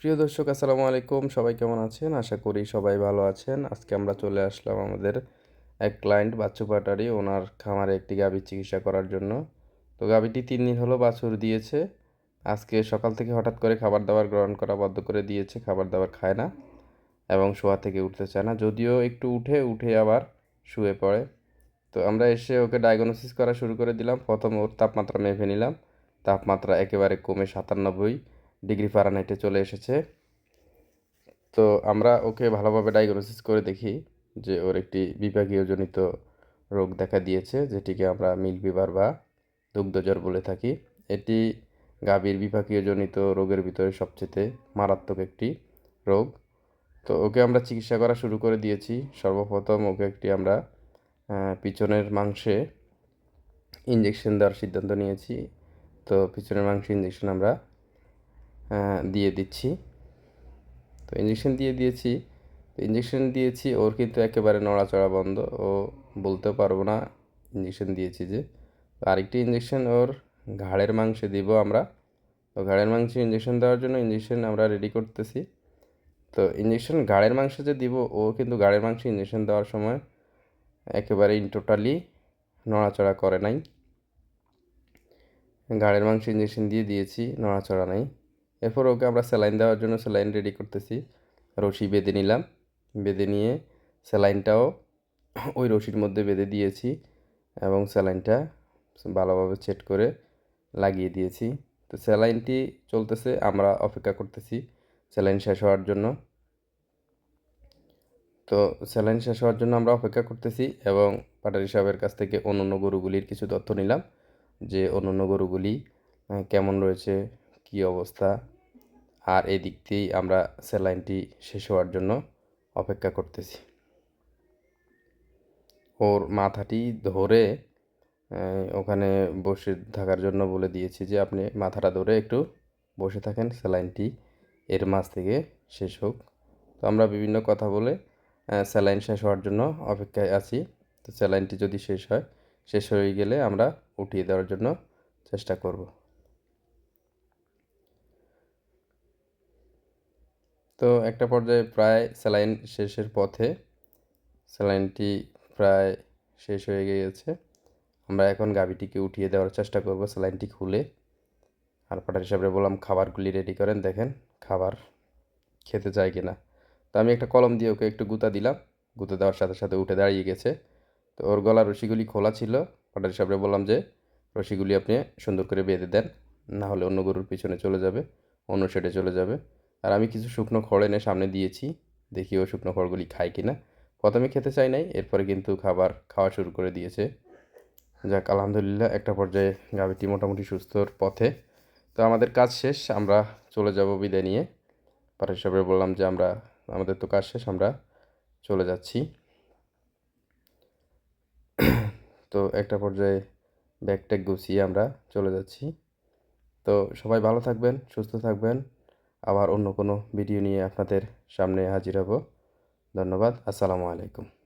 প্রিয় দর্শক, আসসালামু আলাইকুম। সবাই কেমন আছেন? আশা করি সবাই ভালো আছেন। আজকে আমরা চলে আসলাম আমাদের এক ক্লায়েন্ট বাচ্চু পাটারি। ওনার খামারে একটি গাভীর চিকিৎসা করার জন্য। তো গাভীটি তিন দিন হলো বাছুর দিয়েছে। আজকে সকাল থেকে হঠাৎ করে খাবার দাবার গ্রহণ করা বন্ধ করে দিয়েছে। খাবার দাবার খায় না এবং শোয়া থেকে উঠতে চায় না। যদিও একটু উঠে উঠে আবার শুয়ে পড়ে। তো আমরা এসে ওকে ডায়াগনোসিস করা শুরু করে দিলাম। প্রথম ওর তাপমাত্রা মেপে নিলাম। তাপমাত্রা একেবারে কমে সাতানব্বই। ডিগ্রি ফারানাইটে চলে এসেছে। তো আমরা ওকে ভালোভাবে ডায়াগনোসিস করে দেখি যে ওর একটি বিভাগীয়জনিত রোগ দেখা দিয়েছে, যেটিকে আমরা মিল বিভার বা দুগ্ধজ্বর বলে থাকি। এটি গাভীর বিভাগীয়জনিত রোগের ভিতরে সবচেয়ে মারাত্মক একটি রোগ। তো ওকে আমরা চিকিৎসা করা শুরু করে দিয়েছি। সর্বপ্রথম ওকে একটি আমরা পিছনের মাংসে ইঞ্জেকশন দেওয়ার সিদ্ধান্ত নিয়েছি। তো পিছনের মাংসে ইঞ্জেকশন আমরা দিয়ে দিচ্ছি। তো ইঞ্জেকশন দিয়ে দিয়েছি। তো ইঞ্জেকশন দিয়েছি, ওর কিন্তু একেবারে নড়াচড়া বন্ধ। ও বলতে পারব না ইঞ্জেকশন দিয়েছি যে। আরেকটি ইঞ্জেকশন ওর ঘাড়ের মাংসে দিব আমরা। তো ঘাড়ের মাংসে ইঞ্জেকশন দেওয়ার জন্য ইঞ্জেকশন আমরা রেডি করতেছি। তো ইঞ্জেকশন ঘাড়ের মাংসে যে দিব, ও কিন্তু ঘাড়ের মাংসে ইঞ্জেকশন দেওয়ার সময় একেবারে টোটালি নড়াচড়া করে নাই। ঘাড়ের মাংস ইঞ্জেকশন দিয়ে দিয়েছি, নড়াচড়া নাই। এরপর ওকে আমরা স্যালাইন দেওয়ার জন্য স্যালাইন রেডি করতেছি। রশি বেঁধে নিলাম। বেঁধে নিয়ে স্যালাইনটাও ওই রশির মধ্যে বেঁধে দিয়েছি এবং স্যালাইনটা ভালোভাবে সেট করে লাগিয়ে দিয়েছি। তো স্যালাইনটি চলতেছে, আমরা অপেক্ষা করতেছি স্যালাইন শেষ হওয়ার জন্য। তো স্যালাইন শেষ হওয়ার জন্য আমরা অপেক্ষা করতেছি এবং পাটারি সাহেবের কাছ থেকে অন্য গরুগুলির কিছু তথ্য নিলাম যে অন্য গরুগুলি কেমন রয়েছে কি অবস্থা? আর এই দিক দিয়েই আমরা স্যালাইনটি শেষ হওয়ার জন্য অপেক্ষা করতেছি। ওর মাথাটি ধরে ওখানে বসে থাকার জন্য বলে দিয়েছি যে, আপনি মাথাটা ধরে একটু বসে থাকেন স্যালাইনটি এর মাছ থেকে শেষ হোক। তো আমরা বিভিন্ন কথা বলে স্যালাইন শেষ হওয়ার জন্য অপেক্ষায় আছি। তো স্যালাইনটি যদি শেষ হয়, শেষ হয়ে গেলে আমরা উঠিয়ে দেওয়ার জন্য চেষ্টা করব। তো একটা পর্যায়ে প্রায় স্যালাইন শেষের পথে স্যালাইনটি প্রায় শেষ হয়ে গিয়েছে। আমরা এখন গাভিটিকে উঠিয়ে দেওয়ার চেষ্টা করব স্যালাইনটি খুলে। আর পাটার হিসাবে বললাম, খাবারগুলি রেডি করেন। দেখেন, খাবার খেতে চায় কি না তো আমি একটা কলম দিয়ে ওকে একটু গুঁতা দিলাম। গুঁতে দেওয়ার সাথে সাথে উঠে দাঁড়িয়ে গেছে। তো ওর গলা রশিগুলি খোলা ছিল। পাটার হিসাবে বললাম যে, রশিগুলি আপনি সুন্দর করে বেঁধে দেন, না হলে অন্য গরুর পিছনে চলে যাবে, অন্য সেটে চলে যাবে। আর আমি কিছু শুকনো খড় এনে সামনে দিয়েছি। দেখি ও শুকনো খড়গুলি খায় কি না প্রথমে খেতে চাই নাই, এরপরে কিন্তু খাবার খাওয়া শুরু করে দিয়েছে। যাক, আলহামদুলিল্লাহ একটা পর্যায়ে গাভীটি মোটামুটি সুস্থর পথে। তো আমাদের কাজ শেষ, আমরা চলে যাব বিদায় নিয়ে। পার হিসাবে বললাম যে আমরা, আমাদের তো কাজ শেষ, আমরা চলে যাচ্ছি। তো একটা পর্যায়ে ব্যাগ ট্যাগ গুছিয়ে আমরা চলে যাচ্ছি। তো সবাই ভালো থাকবেন, সুস্থ থাকবেন। আবার অন্য কোনো ভিডিও নিয়ে আপনাদের সামনে হাজির হব। ধন্যবাদ আসসালামু আলাইকুম।